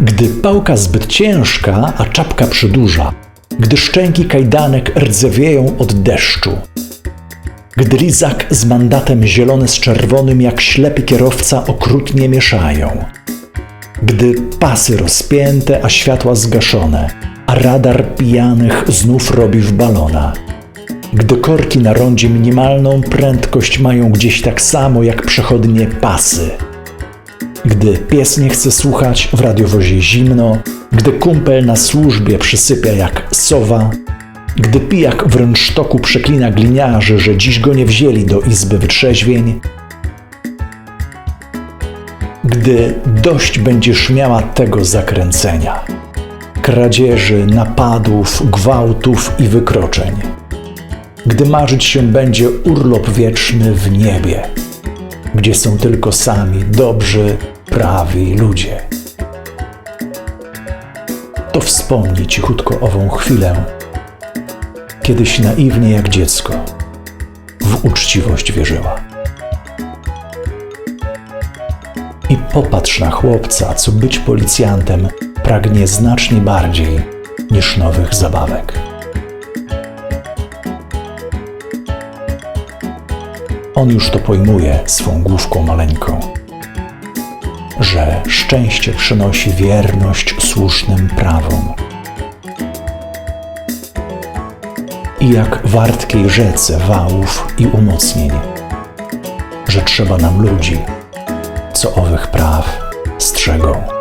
Gdy pałka zbyt ciężka, a czapka przydłuża, gdy szczęki kajdanek rdzewieją od deszczu, gdy lizak z mandatem zielony z czerwonym jak ślepy kierowca okrutnie mieszają, gdy pasy rozpięte, a światła zgaszone, a radar pijanych znów robi w balona, gdy korki na rondzie minimalną prędkość mają gdzieś tak samo jak przechodnie pasy, gdy pies nie chce słuchać, w radiowozie zimno, gdy kumpel na służbie przysypia jak sowa, gdy pijak w rynsztoku przeklina gliniarzy, że dziś go nie wzięli do izby wytrzeźwień, gdy dość będziesz miała tego zakręcenia, kradzieży, napadów, gwałtów i wykroczeń, gdy marzyć się będzie urlop wieczny w niebie, gdzie są tylko sami dobrzy, prawi ludzie. To wspomnij cichutko ową chwilę, kiedyś naiwnie jak dziecko w uczciwość wierzyła. I popatrz na chłopca, co być policjantem pragnie znacznie bardziej niż nowych zabawek. On już to pojmuje swą główką maleńką, że szczęście przynosi wierność słusznym prawom. I jak wartkiej rzece wałów i umocnień, że trzeba nam ludzi, co owych praw strzegą.